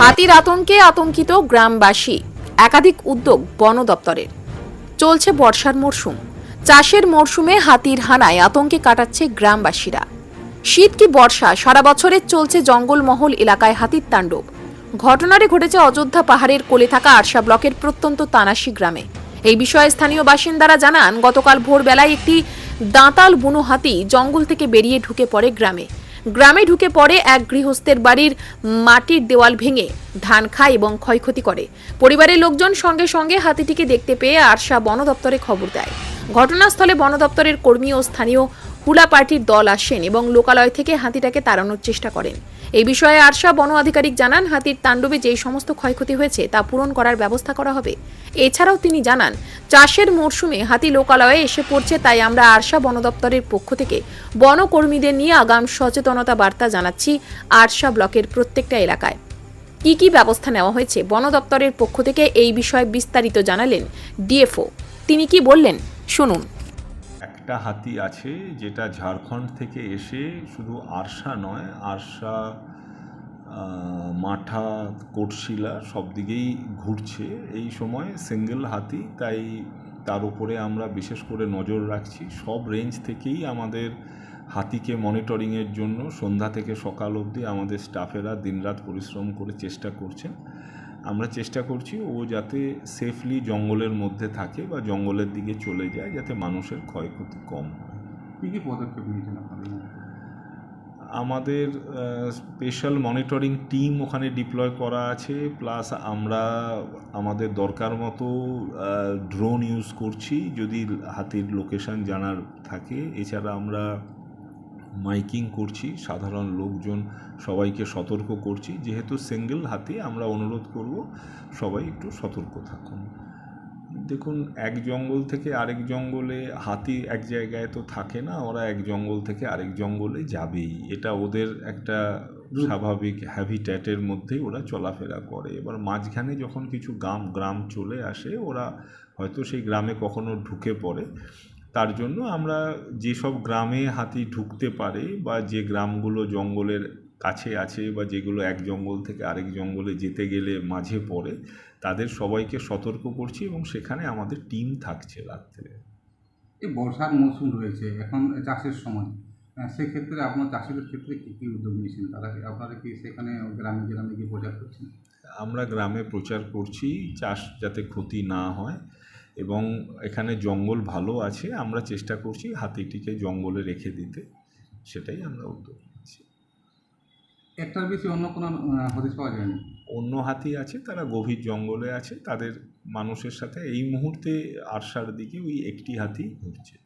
হাতির আতঙ্কে আতঙ্কিত গ্রামবাসী। একাধিক উদ্যোগ বন দপ্তরের। চলছে বর্ষার মরশুম। চাষের মরশুমে হাতির হানায় আতঙ্কে কাটাচ্ছে গ্রামবাসীরা। শীত কি বর্ষা? সারা বছরের চলছে জঙ্গলমহল এলাকায় হাতির তাণ্ডব। ঘটনাটি ঘটেছে অযোধ্যা পাহাড়ের কোলে থাকা আরশা ব্লকের প্রত্যন্ত তানাশি গ্রামে। এই বিষয়ে স্থানীয় বাসিন্দারা জানান, গতকাল ভোরবেলায় একটি দাঁতাল বুনো হাতি জঙ্গল থেকে বেরিয়ে ঢুকে পড়ে গ্রামে। গ্রামে ঢুকে পড়ে এক গৃহস্থের বাড়ির মাটির দেওয়াল ভেঙে ধান খায় এবং ক্ষয়ক্ষতি করে। পরিবারের লোকজন সঙ্গে সঙ্গে হাতিটিকে দেখতে পেয়ে আরশা বন দপ্তরে খবর দেয়। ঘটনাস্থলে বন দপ্তরের কর্মী ও স্থানীয় হুলা পার্টির দল আসেন এবং লোকালয় থেকে হাতিটাকে তাড়ানোর চেষ্টা করেন। এই বিষয়ে আরশা বন আধিকারিক জানান, হাতির তাণ্ডবে যেই সমস্ত ক্ষয়ক্ষতি হয়েছে তা পূরণ করার ব্যবস্থা করা হবে। এছাড়াও তিনি জানান, চাষের মরশুমে হাতি লোকালয়ে এসে পড়ছে তাই আমরা আরশা বন দপ্তরের পক্ষ থেকে বনকর্মীদের নিয়ে আগাম সচেতনতা বার্তা জানাচ্ছি আরশা ব্লকের প্রত্যেকটা এলাকায়। কি কি ব্যবস্থা নেওয়া হয়েছে বন দপ্তরের পক্ষ থেকে এই বিষয়ে বিস্তারিত জানালেন ডিএফও। তিনি কি বললেন? শুনুন। একটা হাতি আছে যেটা ঝাড়খণ্ড থেকে এসে শুধু আরশা নয়, আরশা মাঠা, কোটশিলা সব দিকেই ঘুরছে। এই সময় সিঙ্গেল হাতি, তাই তার উপরে আমরা বিশেষ করে নজর রাখছি। সব রেঞ্জ থেকেই আমাদের হাতিকে মনিটরিংয়ের জন্য সন্ধ্যা থেকে সকাল অবধি আমাদের স্টাফেরা দিনরাত পরিশ্রম করে চেষ্টা করছেন। আমরা চেষ্টা করছি ও যাতে সেফলি জঙ্গলের মধ্যে থাকে বা জঙ্গলের দিকে চলে যায় যাতে মানুষের ক্ষয়ক্ষতি কম হয়। কী কী পদক্ষেপ নিয়েছেন আপনাদের আমাদের স্পেশাল মনিটরিং টিম ওখানে ডিপ্লয় করা আছে প্লাস আমরা আমাদের দরকার মতো ড্রোন ইউজ করছি যদি হাতির লোকেশন জানার থাকে। এছাড়া আমরা মাইকিং করছি সাধারণ লোকজন সবাইকে সতর্ক করছি। যেহেতু সিঙ্গেল হাতি আমরা অনুরোধ করব সবাই একটু সতর্ক থাকুন। দেখুন এক জঙ্গল থেকে আরেক জঙ্গলে হাতি এক জায়গায় তো থাকে না ওরা এক জঙ্গল থেকে আরেক জঙ্গলে যাবেই। এটা ওদের একটা স্বাভাবিক হ্যাবিট্যাটের মধ্যেই ওরা চলাফেরা করে। এবার মাঝখানে যখন কিছু গ্রাম গ্রাম চলে আসে ওরা হয়তো সেই গ্রামে কখনো ঢুকে পড়ে। তার জন্য আমরা যেসব গ্রামে হাতি ঢুকতে পারে বা যে গ্রামগুলো জঙ্গলের কাছে আছে বা যেগুলো এক জঙ্গল থেকে আরেক জঙ্গলে যেতে গেলে মাঝে পড়ে তাদের সবাইকে সতর্ক করছি এবং সেখানে আমাদের টিম থাকছে রাত্রে। এই বর্ষার মৌসুম রয়েছে এখন চাষের সময়। সেক্ষেত্রে আপনার চাষিদের ক্ষেত্রে কী কী উদ্যোগ নিয়েছেন? তারা আপনারা কি সেখানে গ্রামে গ্রামে গিয়ে প্রচার করছেন? আমরা গ্রামে প্রচার করছি চাষ যাতে ক্ষতি না হয়। এবং এখানে জঙ্গল ভালো আছে আমরা চেষ্টা করছি হাতিটিকে জঙ্গলে রেখে দিতে সেটাই আমরা উদ্যোগ নিচ্ছি। একটার বেশি অন্য কোনো হদিশ পাওয়া যায়নি? অন্য হাতি আছে তারা গভীর জঙ্গলে আছে তাদের মানুষের সাথে এই মুহূর্তে আরশার দিকে ওই একটি হাতি ঘুরছে।